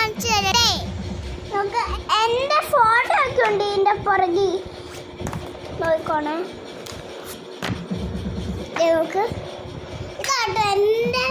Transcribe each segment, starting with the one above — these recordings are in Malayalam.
കാണിച്ചു തരട്ടെ നമുക്ക് എന്റെ ഫോട്ടോ ഒക്കെ ഉണ്ട് ഇതിന്റെ പുറകിൽ നോക്കോണേ നമുക്ക് ഇതാട്ടോ എന്റെ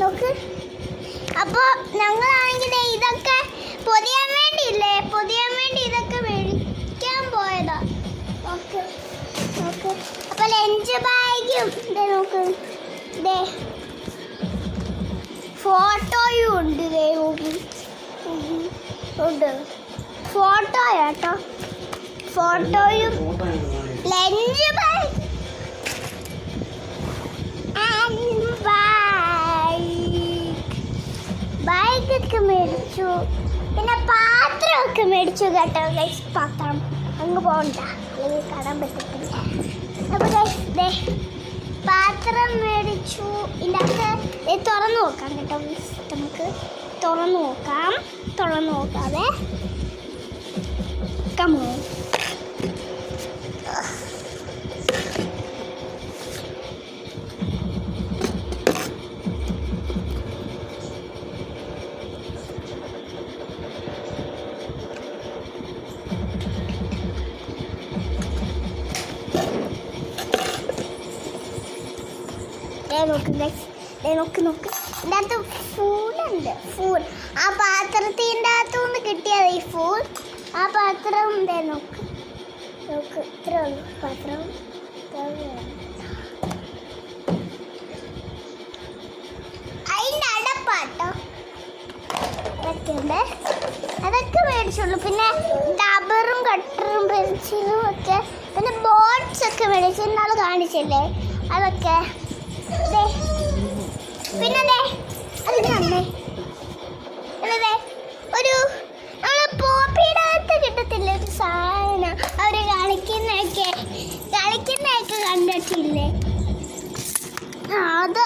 നോക്ക്. അപ്പൊ ഞങ്ങളാണെങ്കിൽ ഇതൊക്കെ പൊതിയാൻ വേണ്ടിയില്ലേ? പൊതിയാൻ വേണ്ടി ഇതൊക്കെ മേടിക്കാൻ പോയതാ. നോക്ക് നോക്ക്. അപ്പൊ ലഞ്ച് ബാഗും ദേ നോക്ക്. ദേ ഫോട്ടോയും ഉണ്ട് നോക്ക്. ഉണ്ട്. ഫോട്ടോ കേട്ടോ ഫോട്ടോയും ലഞ്ച് ബാഗ് മേടിച്ചു. പിന്നെ പാത്രമൊക്കെ മേടിച്ചു കേട്ടോ ഗൈസ് പാത്രം. അങ്ങ് പോകണ്ട. അല്ലെങ്കിൽ കാണാൻ പറ്റത്തില്ല. അപ്പോൾ ഗൈസ് ദേ പാത്രം മേടിച്ചു. ഇതിനകത്ത് തുറന്നു നോക്കാം കേട്ടോ നമുക്ക് തുറന്നു നോക്കാം. തുറന്നു നോക്കാതെ കമോ നോക്ക് നോക്ക് നോക്ക്. ഇതിന്റെ അകത്ത് ഫൂളുണ്ട് ഫൂൾ. ആ പാത്രത്തിന്റെ അകത്തുനിന്ന് കിട്ടിയത് ഈ ഫൂൾ. ആ പാത്രം ദേ നോക്ക്. നോക്ക് ഇത്ര പാത്രം. അതിന്റെ അടപ്പാട്ടോ. അതൊക്കെ ഉണ്ട് അതൊക്കെ മേടിച്ചുള്ളൂ. പിന്നെ ഡബറും കട്ടറും പെൻസിലും ഒക്കെ. പിന്നെ ബോർഡ്സ് ഒക്കെ മേടിച്ചു ഇന്നാൾ കാണിച്ചല്ലേ? അതൊക്കെ. പിന്നെ ഒരു നമ്മളെ പോപ്പിടാത്ത അകത്ത് ഒരു സാധനം അവർ കളിക്കുന്നൊക്കെ കളിക്കുന്നൊക്കെ കണ്ടിട്ടില്ലേ? അത്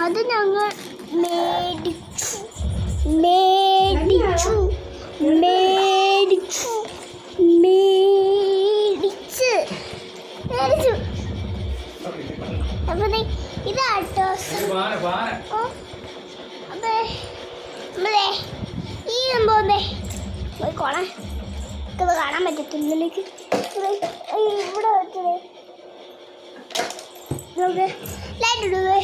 അത് ഞങ്ങൾ മേടിച്ചു. മേടിച്ചു മേടിച്ചു ഈ സംഭവം പോയിക്കോണേ ഇത് കാണാൻ പറ്റത്തില്ലേക്ക് ഇവിടെ വെച്ചത് നോക്ക് ലൈറ്റ് ഇടുവേ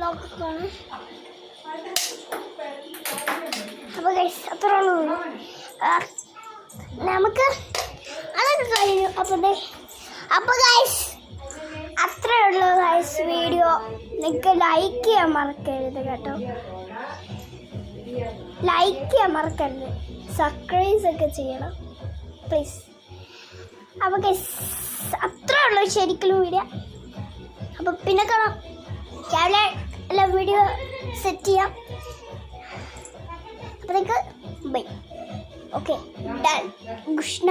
നോക്കണേ അപ്പോൾ ഗൈസ് അത്ര ഉള്ളൂ നമുക്ക് അതൊക്കെ കഴിഞ്ഞു അപ്പോൾ അപ്പോൾ ഗൈസ് അത്രേ ഉള്ളൂ ഗൈസ് വീഡിയോ നിങ്ങൾക്ക് ലൈക്ക് ചെയ്യാൻ മറക്കരുത് കേട്ടോ. ലൈക്ക് ചെയ്യാൻ മറക്കരുത്. സബ്സ്ക്രൈബ്സ് ഒക്കെ ചെയ്യണം. പ്ലീസ് അപ്പോൾ ഗസ് അത്രേ ഉള്ളൂ ശരിക്കും വീഡിയോ അപ്പോൾ പിന്നെ കാണാം. രാവിലെ എല്ലാം വീഡിയോ സെറ്റ് ചെയ്യാം. അപ്പോഴേക്ക് ബൈ ഓക്കെ ഡൺ കൃഷ്ണ